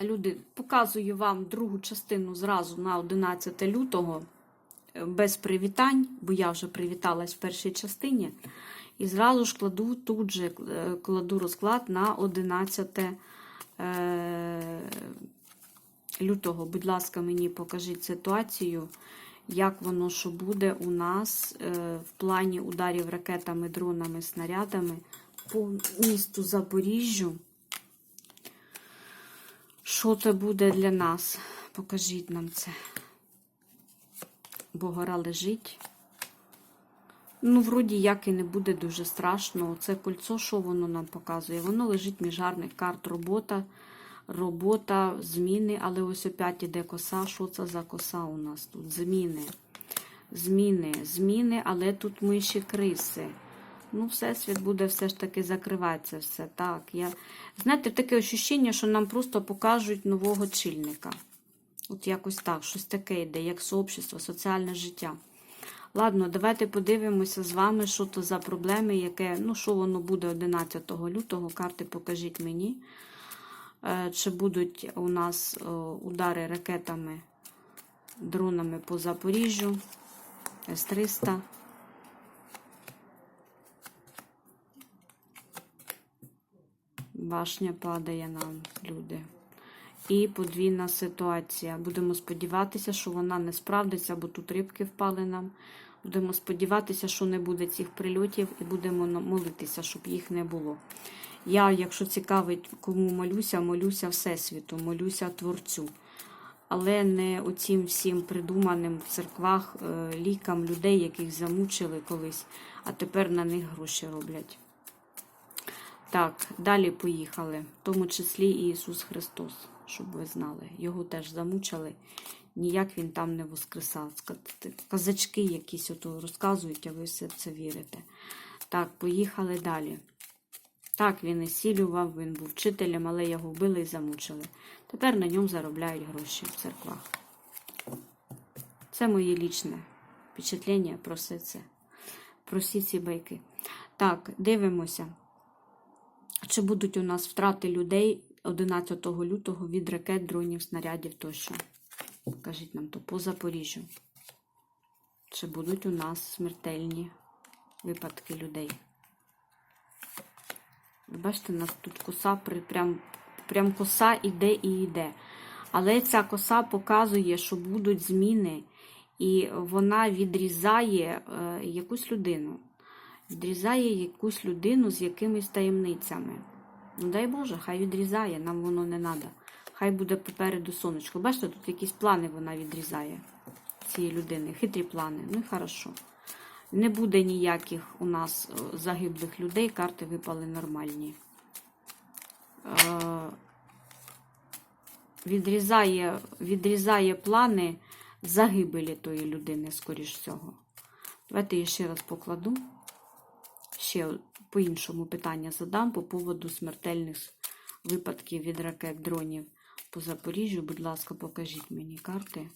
Люди, показую вам другу частину зразу на 11 лютого е, без привітань, бо я вже привіталась в першій частині. І зразу ж кладу тут же е, кладу розклад на 11 е, лютого. Будь ласка, мені покажіть ситуацію, як воно що буде у нас в плані ударів ракетами, дронами, снарядами по місту Запоріжжю. Що це буде для нас? Покажіть нам це. Бо гора лежить. Ну, вроді як і не буде дуже страшно. Це кольцо, що воно нам показує? Воно лежить між гарних карт робота, робота, зміни, але ось опять іде коса. Що це за коса у нас тут? Зміни. Зміни, зміни, але тут миші криси. Ну, Всесвіт буде все ж таки закриватися все. Так, я... Знаєте, таке ощущення, що нам просто покажуть нового чільника. От якось так, щось таке йде, як сообщество, соціальне життя. Ладно, давайте подивимося з вами, що то за проблеми, яке, ну, що воно буде 11 лютого. Карти покажіть мені. Е, Чи будуть у нас е, удари ракетами, дронами по Запоріжжю, С-300. Башня падає нам, люди. І подвійна ситуація. Будемо сподіватися, що вона не справдиться, бо тут рибки впали нам. Будемо сподіватися, що не буде цих прильотів, і будемо молитися, щоб їх не було. Я, якщо цікавить, кому молюся, молюся Всесвіту, молюся Творцю. Але не оцім всім придуманим в церквах е, лікам людей, яких замучили колись, а тепер на них гроші роблять. Так, далі поїхали, в тому числі і Ісус Христос, щоб ви знали. Його теж замучили, ніяк він там не воскресав. Казачки якісь ото розказують, а ви все це вірите. Так, поїхали далі. Так, він і сілював, він був вчителем, але його вбили і замучили. Тепер на ньому заробляють гроші в церквах. Це моє лічне впечатлення про все це. Про всі ці байки. Так, дивимося. Чи будуть у нас втрати людей 11 лютого від ракет, дронів, снарядів тощо? Кажіть нам то по Запоріжжю. Чи будуть у нас смертельні випадки людей? Ви бачите, у нас тут коса прям, прям коса іде і йде. Але ця коса показує, що будуть зміни, і вона відрізає е, якусь людину. Відрізає якусь людину з якимись таємницями. Ну, дай Боже, хай відрізає, нам воно не треба. Хай буде попереду сонечко. Бачите, тут якісь плани вона відрізає цієї людини, хитрі плани. Ну і хорошо. Не буде ніяких у нас е, загиблих людей, карти випали нормальні. Е, Відрізає, відрізає плани загибелі тої людини, скоріш всього. Давайте я ще раз покладу. Ще по-іншому питання задам по поводу смертельних випадків від ракет дронів по Запоріжжю. Будь ласка, покажіть мені карти.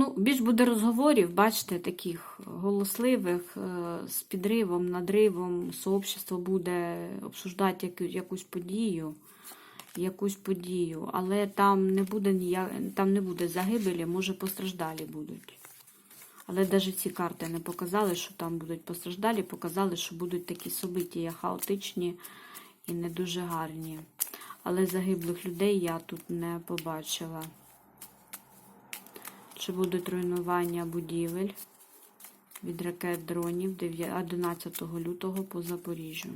Ну, більш буде розговорів, бачите, таких голосливих, е, з підривом, надривом, сообщество буде обсуждати якусь подію, якусь подію, але там не буде ніяк, там не буде загибелі, може постраждалі будуть. Але навіть ці карти не показали, що там будуть постраждалі, показали, що будуть такі события хаотичні і не дуже гарні. Але загиблих людей я тут не побачила. Чи будуть руйнування будівель від ракет дронів 11 лютого по Запоріжжю?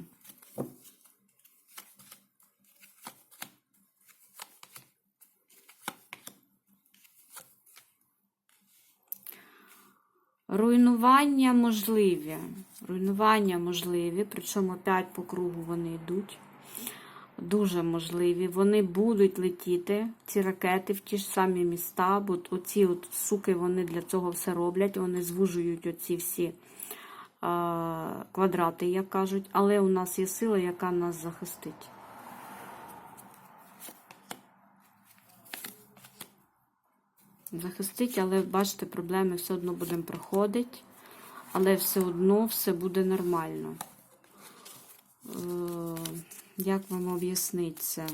Руйнування можливі. Руйнування можливі, причому опять по кругу вони йдуть. Дуже можливі. Вони будуть летіти, ці ракети, в ті ж самі міста, бо оці от суки вони для цього все роблять. Вони звужують оці всі квадрати, як кажуть. Але у нас є сила, яка нас захистить. Захистить, але бачите, проблеми все одно будемо проходити, але все одно все буде нормально. Як вам об'яснити це?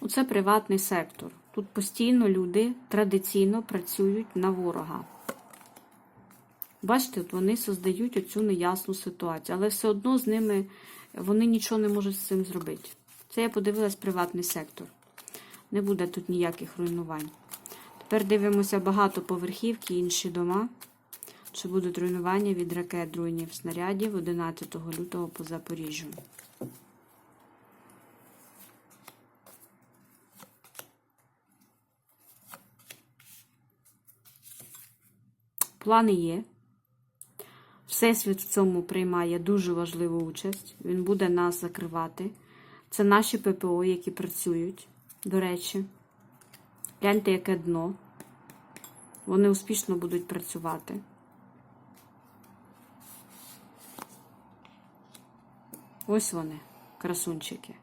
Оце приватний сектор. Тут постійно люди традиційно працюють на ворога. Бачите, от вони создають оцю неясну ситуацію, але все одно з ними вони нічого не можуть з цим зробити. Це я подивилась приватний сектор. Не буде тут ніяких руйнувань. Тепер дивимося багатоповерхівки, інші дома. Чи будуть руйнування від ракет дронів снарядів 11 лютого по Запоріжжю. Плани є. Всесвіт в цьому приймає дуже важливу участь. Він буде нас закривати. Це наші ППО, які працюють, до речі. Гляньте, яке дно. Вони успішно будуть працювати. Ось вони, красунчики.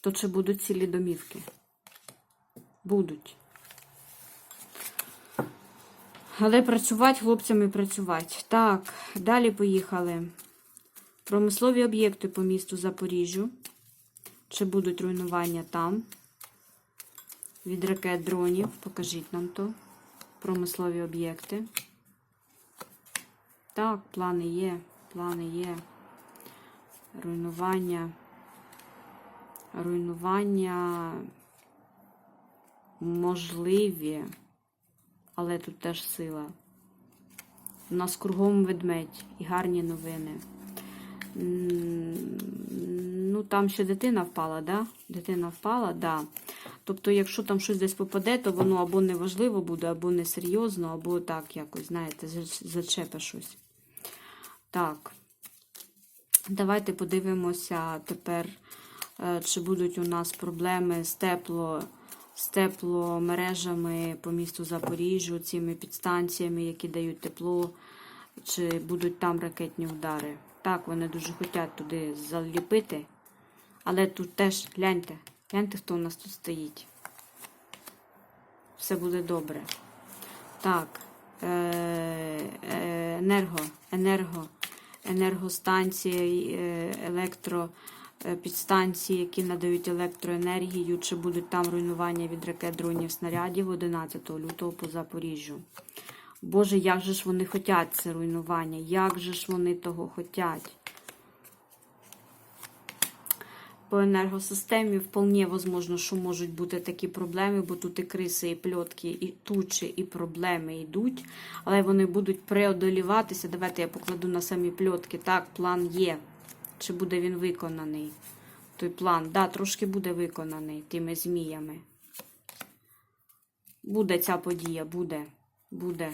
То чи будуть цілі домівки? Будуть. Але працювати хлопцями працювати. Так, далі поїхали. Промислові об'єкти по місту Запоріжжю. Чи будуть руйнування там? Від ракет дронів. Покажіть нам то. Промислові об'єкти. Так, плани є. Плани є. Руйнування. Руйнування можливі. Але тут теж сила. У нас кругом ведмедь і гарні новини. Ну, там ще дитина впала, да? Дитина впала, да. Тобто, якщо там щось десь попаде, то воно або неважливо буде, або несерйозно, або так якось, знаєте, зачепе щось. Так. Давайте подивимося тепер, е, чи будуть у нас проблеми з тепло з тепломережами по місту Запоріжжю, цими підстанціями, які дають тепло, чи будуть там ракетні удари. Так, вони дуже хочуть туди заліпити. Але тут теж гляньте, гляньте, хто у нас тут стоїть. Все буде добре. Так, е, е, енерго, енерго, енергостанції, е, електро підстанції, які надають електроенергію, чи будуть там руйнування від ракет дронів снарядів 11 лютого по Запоріжжю. Боже, як же ж вони хотять це руйнування? Як же ж вони того хотять? По енергосистемі вполне возможно, що можуть бути такі проблеми, бо тут і криси, і пльотки, і тучі, і проблеми йдуть, але вони будуть преодоліватися. Давайте я покладу на самі пльотки. Так, план є. Чи буде він виконаний? Той план, да, трошки буде виконаний тими зміями. Буде ця подія, буде. Буде.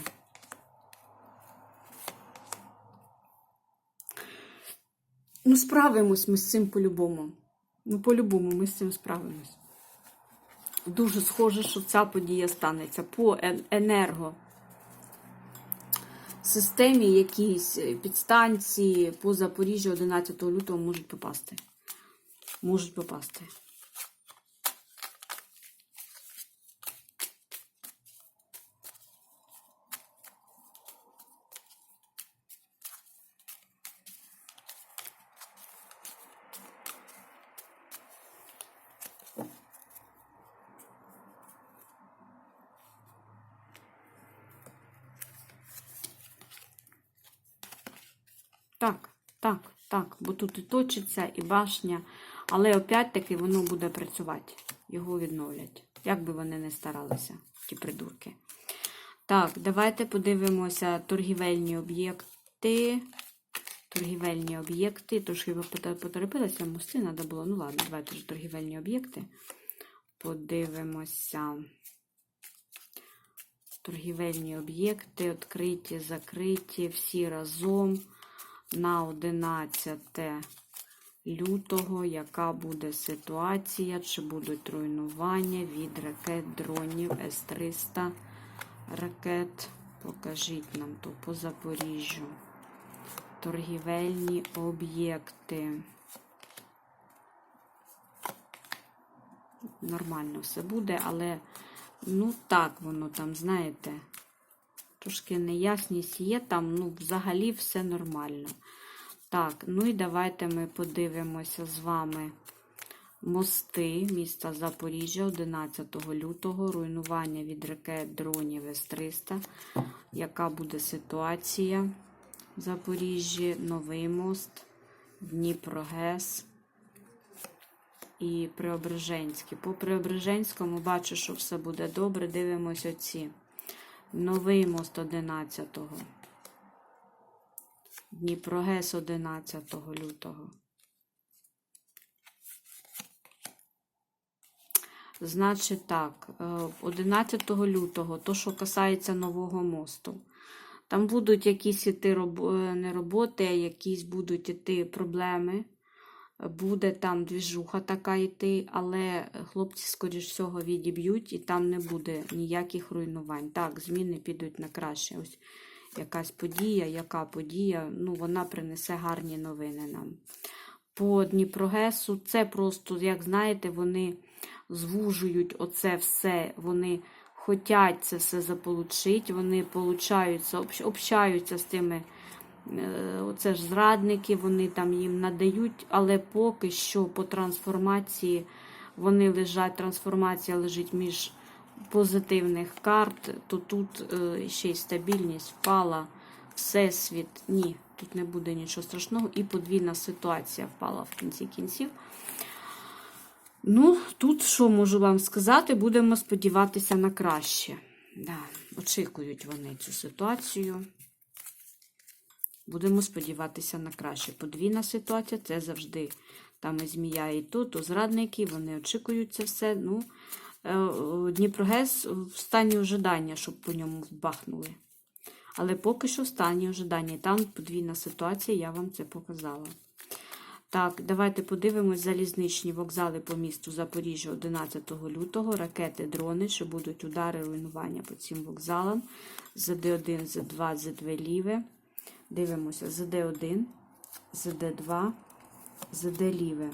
Ну, справимось ми з цим по-любому. Ну, по-любому ми з цим справимось. Дуже схоже, що ця подія станеться по енерго. Системі якісь підстанції по Запоріжжю 11 лютого можуть попасти. Можуть попасти. Так, так. Так, бо тут і точиться, і башня, але опять-таки воно буде працювати. Його відновлять. Як би вони не старалися, ті придурки. Так, давайте подивимося торгівельні об'єкти. Торгівельні об'єкти. Трошки ви пота- поторопилися, мости треба було. Ну ладно, давайте ж торгівельні об'єкти. Подивимося. Торгівельні об'єкти, відкриті, закриті, всі разом на 11 лютого. Яка буде ситуація? Чи будуть руйнування від ракет, дронів С-300 ракет? Покажіть нам то по Запоріжжю. Торгівельні об'єкти. Нормально все буде, але ну так воно там, знаєте, трошки неясність є там, ну, взагалі все нормально. Так, ну і давайте ми подивимося з вами мости міста Запоріжжя 11 лютого, руйнування від ракет дронів С-300. Яка буде ситуація в Запоріжжі? Новий мост, Дніпро-ГЕС і Преображенський. По Преображенському бачу, що все буде добре. Дивимося оці. Новий мост 11-го. Дніпрогес 11 лютого. Значить так, е, 11 лютого, то, що касається нового мосту. Там будуть якісь іти роб... е, не роботи, якісь будуть іти проблеми. Буде там двіжуха така йти, але хлопці, скоріш всього, відіб'ють і там не буде ніяких руйнувань. Так, зміни підуть на краще. Ось якась подія, яка подія, ну, вона принесе гарні новини нам. По Дніпрогесу це просто, як знаєте, вони звужують оце все, вони хочуть це все заполучити, вони получаються, общаються з тими. Е, Оце ж зрадники, вони там їм надають, але поки що по трансформації вони лежать, трансформація лежить між позитивних карт, то тут е, ще й стабільність впала, всесвіт. Ні, тут не буде нічого страшного. І подвійна ситуація впала в кінці кінців. Ну, тут що можу вам сказати, будемо сподіватися на краще. Да, очікують вони цю ситуацію. Будемо сподіватися на краще. Подвійна ситуація це завжди там і змія, і то, то зрадники, вони очікують це все. Ну, е, Дніпрогес в стані ожидання, щоб по ньому вбахнули. Але поки що в стані ожидання. Там подвійна ситуація, я вам це показала. Так, давайте подивимось залізничні вокзали по місту Запоріжжя 11 лютого. Ракети, дрони, що будуть удари, руйнування по цим вокзалам. ЗД1, ЗД2, ЗД2 ліве. Дивимося ЗД1, ЗД2, ЗД ліве.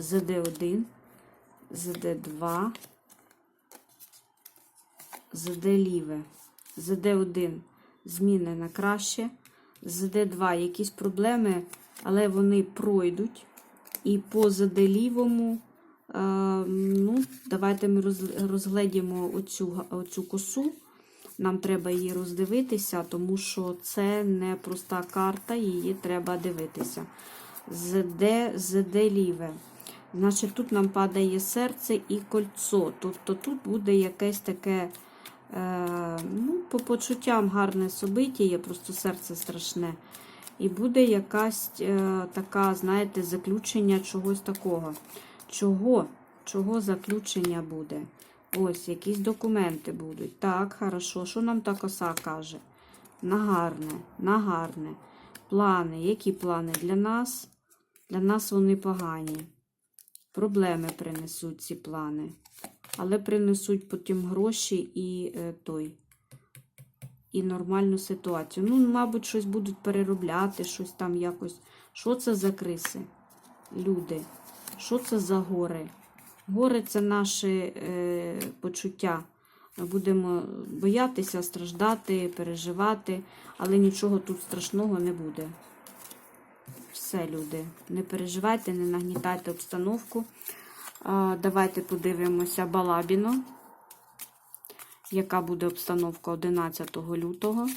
ЗД1, ЗД2, ЗД ліве. ЗД1 зміни на краще. ЗД2 якісь проблеми, але вони пройдуть. І по ЗД лівому, е, ну, давайте ми роз- розгледімо оцю, оцю косу. Нам треба її роздивитися, тому що це не проста карта, її треба дивитися. ЗД, ЗД ліве. Значить, тут нам падає серце і кольцо. Тобто тут буде якесь таке, е, ну, по почуттям гарне собиття, просто серце страшне. І буде якась е, така, знаєте, заключення чогось такого. Чого? Чого заключення буде? Ось, якісь документи будуть. Так, хорошо. Що нам та коса каже? На гарне, на гарне. Плани. Які плани для нас? Для нас вони погані. Проблеми принесуть ці плани. Але принесуть потім гроші і е, той. І нормальну ситуацію. Ну, мабуть, щось будуть переробляти, щось там якось. Що це за криси? Люди. Що це за гори? Гори це наші е, почуття. Будемо боятися, страждати, переживати, але нічого тут страшного не буде. Все, люди, не переживайте, не нагнітайте обстановку. Давайте подивимося Балабіно, яка буде обстановка 11 лютого.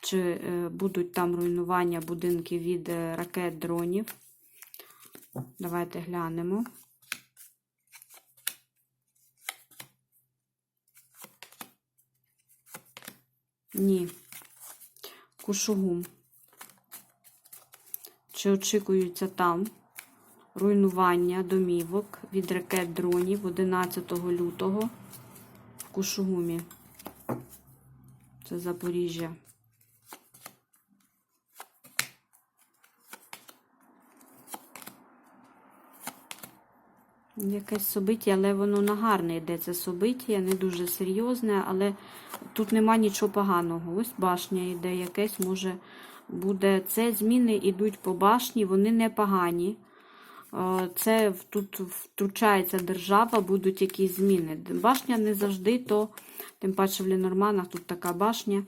чи е, будуть там руйнування будинків від е, ракет дронів. Давайте глянемо. Ні. Кушугум. Чи очікуються там руйнування домівок від ракет дронів 11 лютого в Кушугумі? Це Запоріжжя. Якесь собиття, але воно на гарне йде. Це собиття, не дуже серйозне, але тут нема нічого поганого. Ось башня йде, якесь може буде. Це зміни йдуть по башні, вони не погані. Е, Це тут втручається держава, будуть якісь зміни. Башня не завжди, то, тим паче в Ленорманах тут така башня.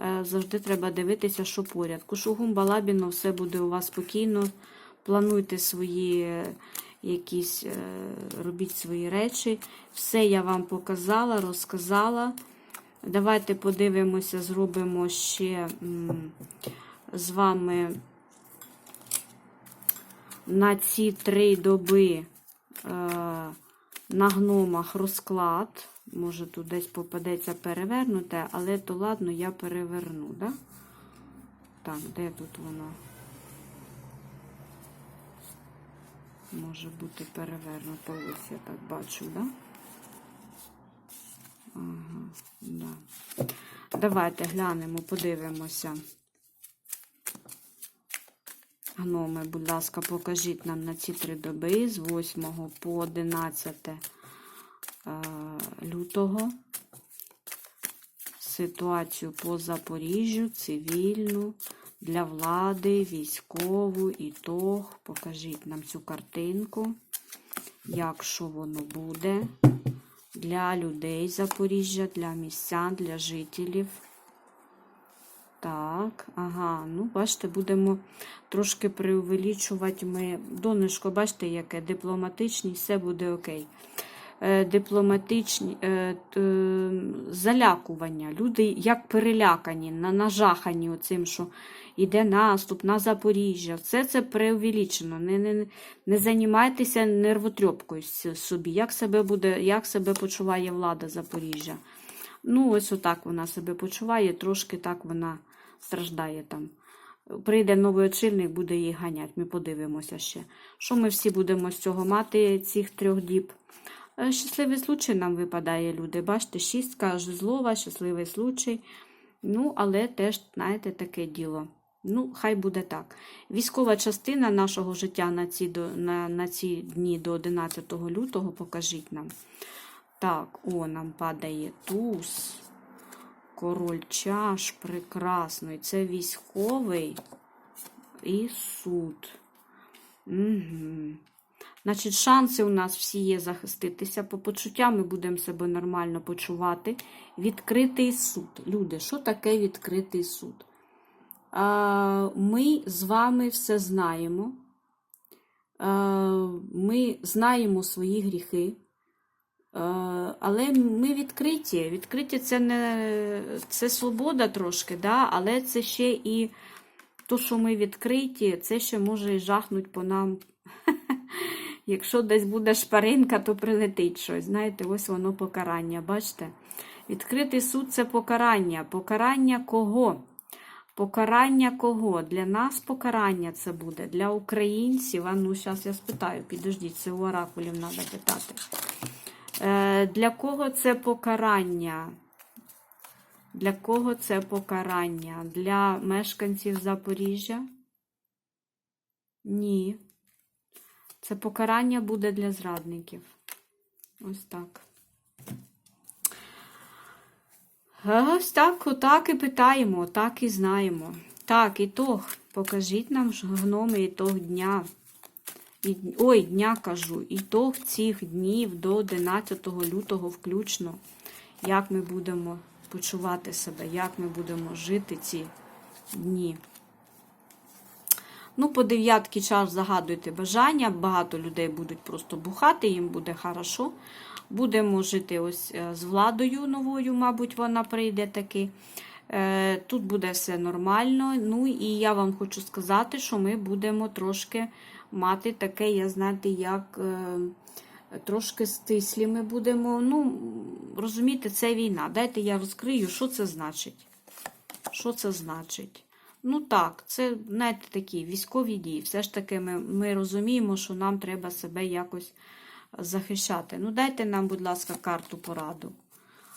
Е, Завжди треба дивитися, що поряд. Кушугум, Балабіно, все буде у вас спокійно. Плануйте свої якісь, е, робіть свої речі. Все я вам показала, розказала. Давайте подивимося, зробимо ще з вами на ці три доби е, на гномах розклад. Може, тут десь попадеться перевернуте, але то ладно, я переверну, да? Так, де тут воно? Може бути перевернуто, ось я так бачу, да? Ага, да. Давайте глянемо, подивимося. Гноми, будь ласка, покажіть нам на ці три доби з 8 по 11 е, лютого. Ситуацію по Запоріжжю, цивільну, для влади, військову, ітог. Покажіть нам цю картинку, як що воно буде для людей Запоріжжя, для містян, для жителів. Так, ага, ну, бачите, будемо трошки преувеличувати ми. Донечко, бачите, яке дипломатичність, все буде окей. Е, дипломатичні е, т, залякування. Люди як перелякані, на, нажахані оцим, що йде наступ на Запоріжжя. Все це преувеличено. Не, не, не займайтеся нервотрьопкою собі. Як себе, буде, як себе почуває влада Запоріжжя? Ну, ось отак вона себе почуває, трошки так вона страждає там. Прийде новий очільник, буде її ганяти. Ми подивимося ще. Що ми всі будемо з цього мати цих трьох діб? Е, Щасливий случай нам випадає, люди. Бачите, шістка жезлова, щасливий случай. Ну, але теж, знаєте, таке діло. Ну, хай буде так. Військова частина нашого життя на ці, на, на ці дні до 11 лютого покажіть нам. Так, о, нам падає туз. Король чаш, прекрасно. І це військовий і суд. Угу. Значить, шанси у нас всі є захиститися. По почуттям ми будемо себе нормально почувати. Відкритий суд. Люди, що таке відкритий суд? Ми з вами все знаємо. Ми знаємо свої гріхи. Але ми відкриті. Відкриті це не це свобода трошки, да? але це ще і то, що ми відкриті, це ще може і жахнуть по нам. Якщо десь буде шпаринка, то прилетить щось. Знаєте, ось воно покарання. Бачите? Відкритий суд це покарання. Покарання кого? Покарання кого? Для нас покарання це буде. Для українців. А ну, зараз я спитаю, підождіть, це у оракулів треба питати. Е, Для кого це покарання? Для кого це покарання? Для мешканців Запоріжжя? Ні. Це покарання буде для зрадників. Ось так. Ось так, отак і питаємо, так і знаємо. Так, ітог. Покажіть нам гноми ітог дня. І, ой, дня кажу, ітог цих днів до 11 лютого включно. Як ми будемо почувати себе, як ми будемо жити ці дні. Ну, по дев'ятки час загадуйте бажання. Багато людей будуть просто бухати, їм буде хорошо. Будемо жити ось е, з владою новою, мабуть, вона прийде таки. Е, Тут буде все нормально. Ну і я вам хочу сказати, що ми будемо трошки мати таке, я знаєте, як е, трошки стислі ми будемо. Ну, розумієте, це війна. Дайте я розкрию, що це значить. Що це значить? Ну так, це, знаєте, такі військові дії. Все ж таки, ми, ми розуміємо, що нам треба себе якось захищати. Ну, дайте нам, будь ласка, карту пораду.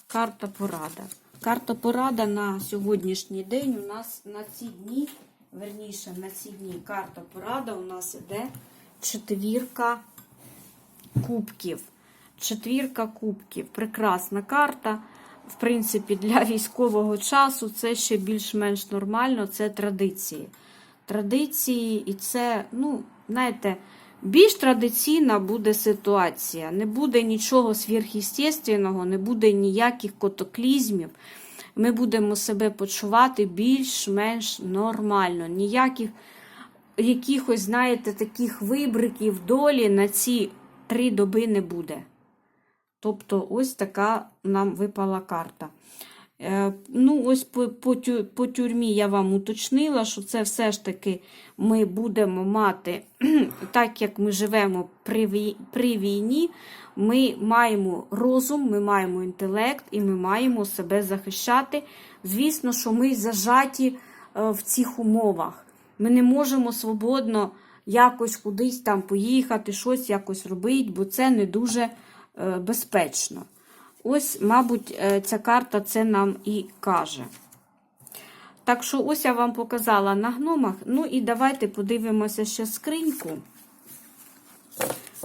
Карта порада. Карта порада на сьогоднішній день у нас на ці дні, верніше, на ці дні карта порада у нас іде четвірка кубків. Четвірка кубків. Прекрасна карта. В принципі, для військового часу це ще більш-менш нормально, це традиції. Традиції, і це, ну, знаєте, більш традиційна буде ситуація. Не буде нічого сверхъестественного, не буде ніяких котоклізмів. Ми будемо себе почувати більш-менш нормально. Ніяких якихось, знаєте, таких вибриків долі на ці три доби не буде. Тобто, ось така нам випала карта. Е, ну, ось по, по, по тюрмі я вам уточнила, що це все ж таки ми будемо мати, так як ми живемо при, при війні, ми маємо розум, ми маємо інтелект і ми маємо себе захищати. Звісно, що ми зажаті е, в цих умовах. Ми не можемо свободно якось кудись там поїхати, щось якось робити, бо це не дуже е, безпечно. Ось, мабуть, е, ця карта це нам і каже. Так що, ось я вам показала на гномах. Ну і давайте подивимося ще скриньку.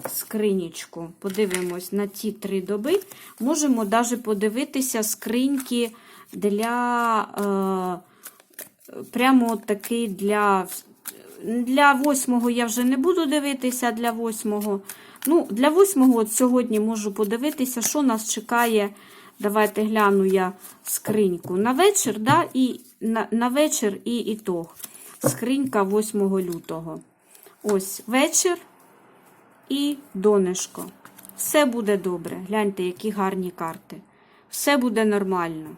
Скринічку. Подивимось на ті три доби. Можемо навіть подивитися скриньки для. Е, прямо от такий для. Для восьмого я вже не буду дивитися для восьмого. Ну, для восьмого от сьогодні можу подивитися, що нас чекає. Давайте гляну я скриньку. На вечір, да, і на, на вечір і ітог. Скринька 8 лютого. Ось вечір і донешко. Все буде добре. Гляньте, які гарні карти. Все буде нормально.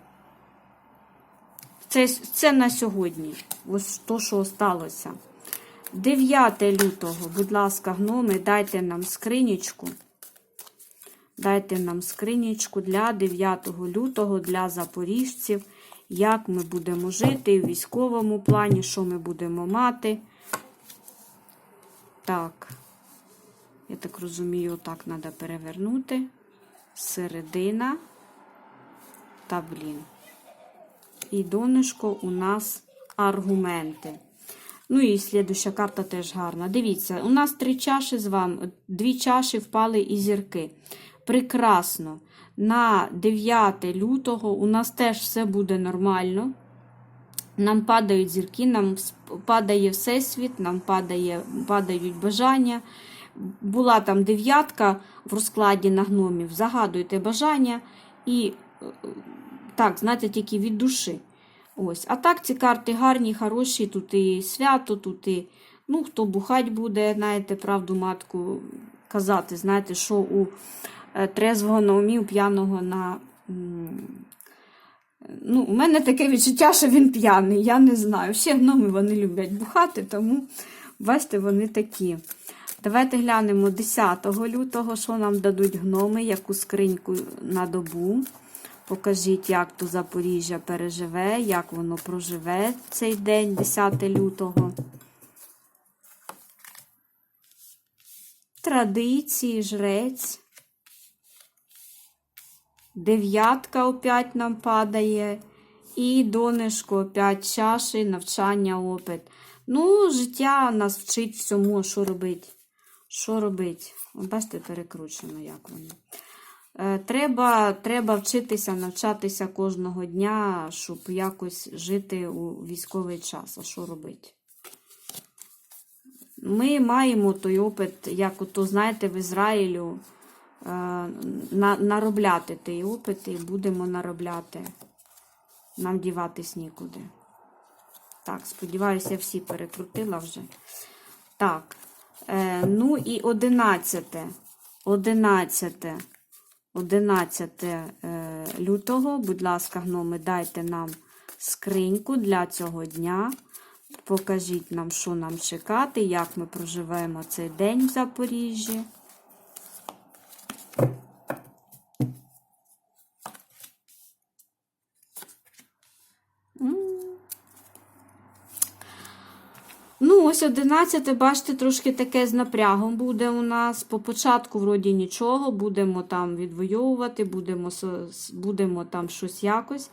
Це, це на сьогодні. Ось то, що сталося. 9 лютого, будь ласка, гноми, дайте нам скринічку. Дайте нам скринічку для 9 лютого для запоріжців. Як ми будемо жити в військовому плані, що ми будемо мати. Так, я так розумію, так треба перевернути. Середина та блін. І донышко у нас аргументи. Ну і слідуща карта теж гарна. Дивіться, у нас три чаші з вами, дві чаші впали і зірки. Прекрасно. На 9 лютого у нас теж все буде нормально. Нам падають зірки, нам падає всесвіт, нам падає, падають бажання. Була там дев'ятка в розкладі на гномів. Загадуйте бажання і е, так, знаєте, тільки від душі. Ось. А так ці карти гарні, хороші, тут і свято, тут і ну, хто бухать буде, знаєте, правду матку казати, знаєте, що у е, трезвого на умі, у п'яного на. Ну, у мене таке відчуття, що він п'яний, я не знаю. Всі гноми вони люблять бухати, тому бачите, вони такі. Давайте глянемо 10 лютого, що нам дадуть гноми, яку скриньку на добу. Покажіть, як то Запоріжжя переживе, як воно проживе цей день, 10 лютого. Традиції, жрець. Дев'ятка опять нам падає. І донешко опять чаші, навчання, опит. Ну, життя нас вчить всьому, що робить. Що робить? Бачите, перекручено, як воно. Е, Треба, треба вчитися, навчатися кожного дня, щоб якось жити у військовий час. А що робити? Ми маємо той опит, як ото, знаєте, в Ізраїлю е, на, наробляти той опит і будемо наробляти. Нам діватись нікуди. Так, сподіваюся, всі перекрутила вже. Так. Е, ну і 11. 11. 11 е, лютого, будь ласка, гноми, дайте нам скриньку для цього дня. Покажіть нам, що нам чекати, як ми проживаємо цей день в Запоріжжі. Ну, ось 11, бачите, трошки таке з напрягом буде у нас. По початку, вроді, нічого, будемо там відвоювати, будемо, будемо там щось якось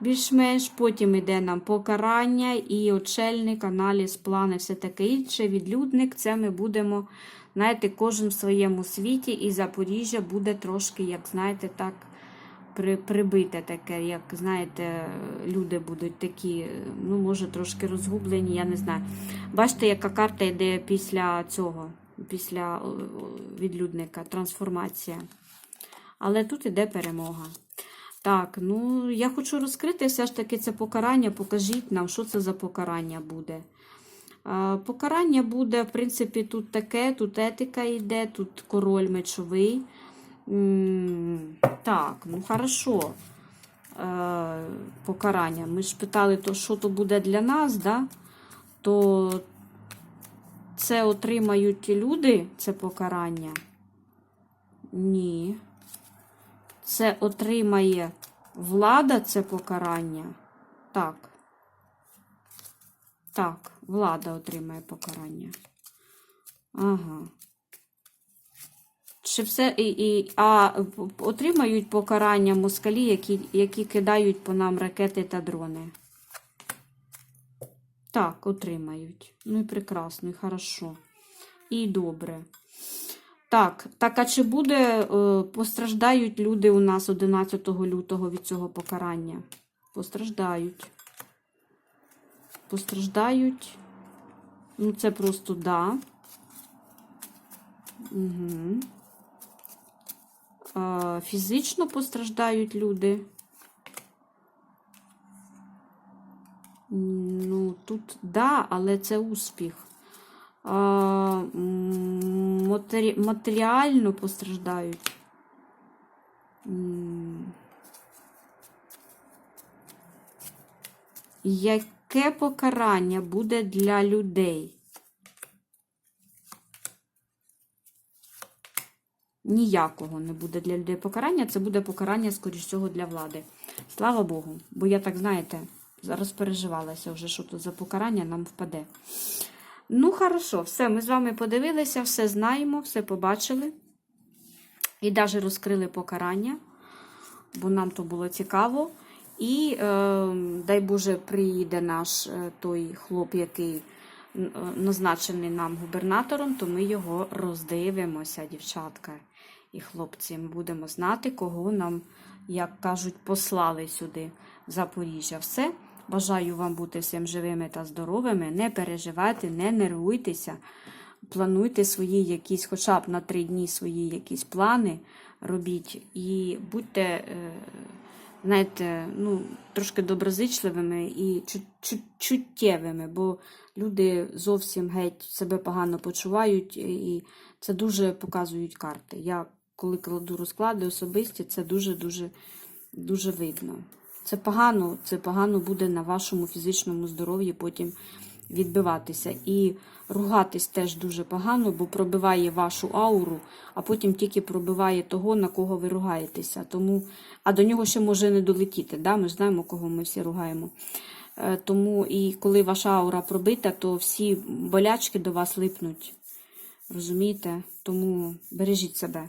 більш-менш. Потім йде нам покарання і очельник, аналіз, плани, все таке інше. Відлюдник, це ми будемо, знаєте, кожен в своєму світі, і Запоріжжя буде трошки, як знаєте, так при, прибите таке, як знаєте, люди будуть такі, ну, може, трошки розгублені, я не знаю. Бачите, яка карта йде після цього, після відлюдника, трансформація. Але тут іде перемога. Так, ну я хочу розкрити все ж таки це покарання. Покажіть нам, що це за покарання буде. Покарання буде, в принципі, тут таке, тут етика йде, тут король мечовий. Так, ну хорошо. Е, Покарання. Ми ж питали, то що то буде для нас, да? то це отримають люди, це покарання? Ні. Це отримає влада це покарання? Так. Так, влада отримає покарання. Ага. Чи все і, і а отримають покарання москалі, які, які кидають по нам ракети та дрони? Так, отримають. Ну і прекрасно, і хорошо. І добре. Так, так, а чи буде е, постраждають люди у нас 11 лютого від цього покарання? Постраждають. Постраждають. Ну, це просто да. Угу. Е, фізично постраждають люди. Ну, тут да, але це успіх. А, матері... Матеріально постраждають. Яке покарання буде для людей? Ніякого не буде для людей покарання. Це буде покарання, скоріш всього, для влади. Слава Богу. Бо я так, знаєте, зараз переживалася вже, що тут за покарання нам впаде. Ну, хорошо, все, ми з вами подивилися, все знаємо, все побачили. І навіть розкрили покарання, бо нам то було цікаво. І, е, дай Боже, приїде наш е, той хлоп, який е, назначений нам губернатором, то ми його роздивимося, дівчатка і хлопці. Ми будемо знати, кого нам, як кажуть, послали сюди, в Запоріжжя. Все. Бажаю вам бути всім живими та здоровими. Не переживайте, не нервуйтеся. Плануйте свої якісь, хоча б на три дні свої якісь плани робіть. І будьте, е, знаєте, ну, трошки доброзичливими і чу- чу- чуттєвими, бо люди зовсім геть себе погано почувають, і це дуже показують карти. Я коли кладу розклади особисті, це дуже-дуже дуже видно. Це погано, це погано буде на вашому фізичному здоров'ї потім відбиватися. І ругатись теж дуже погано, бо пробиває вашу ауру, а потім тільки пробиває того, на кого ви ругаєтеся. Тому, а до нього ще може не долетіти. Да? Ми ж знаємо, кого ми всі ругаємо. Е, Тому і коли ваша аура пробита, то всі болячки до вас липнуть. Розумієте? Тому бережіть себе.